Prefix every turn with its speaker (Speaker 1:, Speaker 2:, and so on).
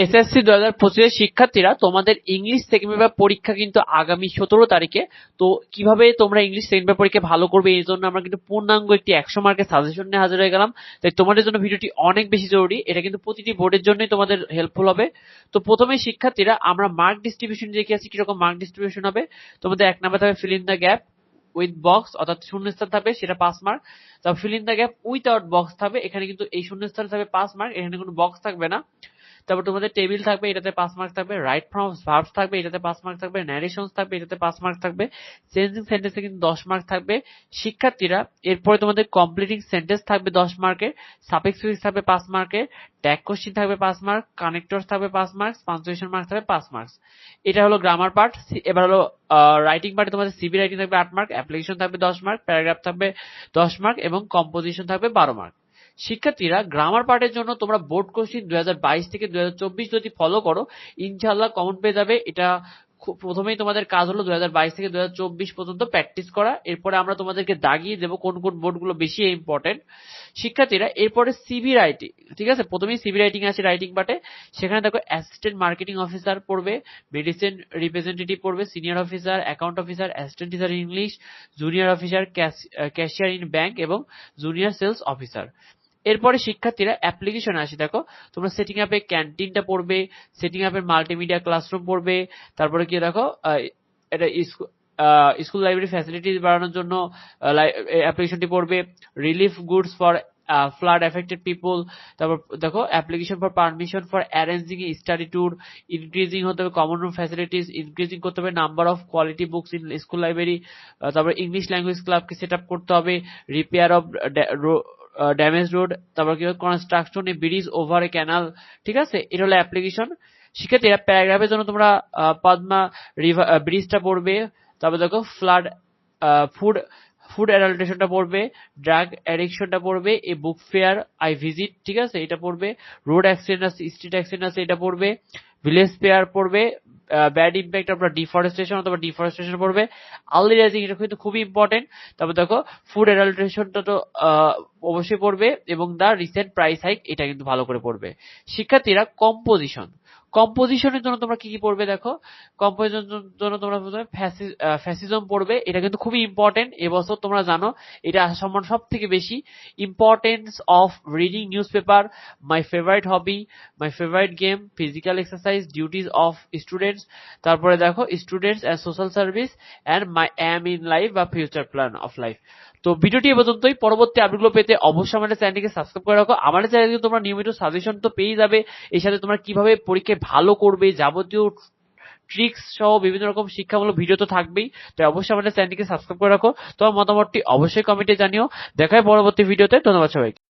Speaker 1: SSC দু হাজার পঁচিশের শিক্ষার্থীরা তোমাদের ইংলিশ সেকেন্ড পেপার পরীক্ষা কিন্তু আগামী সতেরো তারিখে। তো কীভাবে তোমরা ইংলিশ সেকেন্ড পেপার পরীক্ষা ভালো করবে এই জন্য আমরা কিন্তু পূর্ণাঙ্গ একটি একশো মার্কের সাজেশন নিয়ে হাজির হয়ে গেলাম। তাই তোমাদের জন্য ভিডিওটি অনেক বেশি জরুরি। এটা কিন্তু প্রতিটি বোর্ডের জন্যই তোমাদের হেল্পফুল হবে। তো প্রথমে শিক্ষার্থীরা, আমরা মার্ক ডিস্ট্রিবিউশন দেখে আছি কীরকম মার্ক ডিস্ট্রিবিউশন হবে। তোমাদের এক নাম্বার থাকবে fill in the gap with box অর্থাৎ শূন্যস্থান থাকবে, সেটা পাস মার্ক তারপর fill in the gap without box থাকবে, এখানে কিন্তু এই শূন্যস্থান থাকবে পাস মার্ক এখানে কোনো বক্স থাকবে না। তারপর তোমাদের টেবিল থাকবে, এটাতে পাঁচ মার্ক থাকবে রাইট ফ্রম ভার্বস থাকবে, এটাতে পাঁচ মার্ক থাকবে ন্যারেশনস থাকবে, এটাতে পাঁচ মার্ক থাকবে চেঞ্জিং সেন্টেন্সে কিন্তু দশ মার্ক থাকবে। শিক্ষার্থীরা, এরপরে তোমাদের কমপ্লিটিং সেন্টেন্স থাকবে দশ মার্কের সাপেক্স থাকবে পাঁচ মার্কের ট্যাগ কোশ্চিন থাকবে পাঁচ মার্ক কানেক্টর থাকবে পাঁচ মার্কস পাঞ্চুয়েশন মার্ক থাকবে পাঁচ মার্কস এটা হলো গ্রামার পার্ট এবার হলো রাইটিং পার্টে তোমাদের সিবি রাইটিং থাকবে আট মার্ক অ্যাপ্লিকেশন থাকবে দশ মার্ক প্যারাগ্রাফ থাকবে দশ মার্ক এবং কম্পোজিশন থাকবে বারো মার্ক শিক্ষার্থীরা গ্রামার পার্টের জন্য তোমরা বোর্ড কোশ্চিন দুই থেকে দুই যদি ফলো করো ইনশাল্লাহ কমন পেয়ে যাবে। এটা প্রথমেই তোমাদের কাজ হলো দু হাজার বাইশ থেকে দুই পর্যন্ত প্র্যাকটিস করা। এরপরে আমরা তোমাদেরকে দাগিয়ে দেবো কোন কোন বোর্ডগুলো বেশি ইম্পর্টেন্ট শিক্ষার্থীরা, এরপরে সিভি রাইটিং ঠিক আছে? প্রথমেই সিভি রাইটিং আছে রাইটিং পার্টে সেখানে দেখো অ্যাসিস্ট্যান্ট মার্কেটিং অফিসার পড়বে মেডিসিন রিপ্রেজেন্টেটিভ পড়বে senior officer account officer assistant teacher English junior officer cashier in bank এবং জুনিয়র সেলস অফিসার এরপরে শিক্ষার্থীরা অ্যাপ্লিকেশন আসি, দেখো, তোমরা সেটিং আপে ক্যান্টিনটা পড়বে সেটিং আপের মাল্টিমিডিয়া ক্লাসরুম পড়বে, তারপরে কি দেখো এটা স্কুল লাইব্রেরি ফ্যাসিলিটিস বাড়ানোর জন্য অ্যাপ্লিকেশনটি পড়বে relief goods for flood affected people তারপর দেখো application for permission for arranging study tour increasing হতে হবে কমন রুম ফ্যাসিলিটিস ইনক্রিজিং করতে হবে number of quality books in school library তারপর ইংলিশ ল্যাঙ্গুয়েজ ক্লাবকে সেট আপ করতে হবে রিপেয়ার অফ ড্যামেজ রোড তারপর কি construction a bridge over a canal ঠিক আছে? এটা হলো অ্যাপ্লিকেশন শিক্ষার্থীরা প্যারাগ্রাফের জন্য তোমরা পদ্মা রিভার ব্রিজটা পড়বে। তারপর দেখো ফ্লাড ফুড ফুড অ্যাডাল্টেশনটা পড়বে ড্রাগ অ্যাডিকশনটা পড়বে a book fair I visit ঠিক আছে? এটা পড়বে। রোড অ্যাক্সিডেন্ট আছে স্ট্রিট অ্যাক্সিডেন্ট আছে এটা পড়বে। ভিলেজ ফেয়ার পড়বে। ব্যাড ইম্প্যাক্ট আপনার ডিফরেস্টেশন অথবা ডিফরেস্টেশন পড়বে। আর্লি রাইজিং এটা কিন্তু খুবই ইম্পর্টেন্ট তারপর দেখো ফুড অ্যাডাল্ট্রেশনটা তো অবশ্যই পড়বে এবং দ্য রিসেন্ট প্রাইস হাইক এটা কিন্তু ভালো করে পড়বে। শিক্ষার্থীরা কম্পোজিশন কম্পোজিশনের জন্য তোমরা কি কি পড়বে দেখো? কম্পোজিশনের জন্য তোমরা প্রথমে ফ্যাসিজম পড়বে। এটা কিন্তু খুবই ইম্পর্টেন্ট এবছর তোমরা জানো, এটা সম্মান সব থেকে বেশি। Importance of reading news paper my favourite hobby my favourite game physical exercise duties of students তারপরে দেখো students and social service and my aim in life বা ফিউচার প্ল্যান অফ লাইফ তো ভিডিওটি এ পর্যন্তই। পরবর্তী আপডেটগুলো পেতে অবশ্যই আমাদের চ্যানেলটিকে সাবস্ক্রাইব করে রাখো। আমাদের চ্যানেলে তোমরা নিয়মিত সাজেশন তো পেয়ে যাবে। এর সাথে তোমরা কীভাবে পরীক্ষায় ভালো করবে, যাবতীয় ট্রিক্স সহ বিভিন্ন রকম শিক্ষামূলক ভিডিও তো থাকবেই। তাই অবশ্যই আমাদের চ্যানেলটিকে সাবস্ক্রাইব করে রাখো। তোমার মতামতটি অবশ্যই কমেন্টে জানিও। দেখা হয় পরবর্তী ভিডিওতে ধন্যবাদ সবাইকে।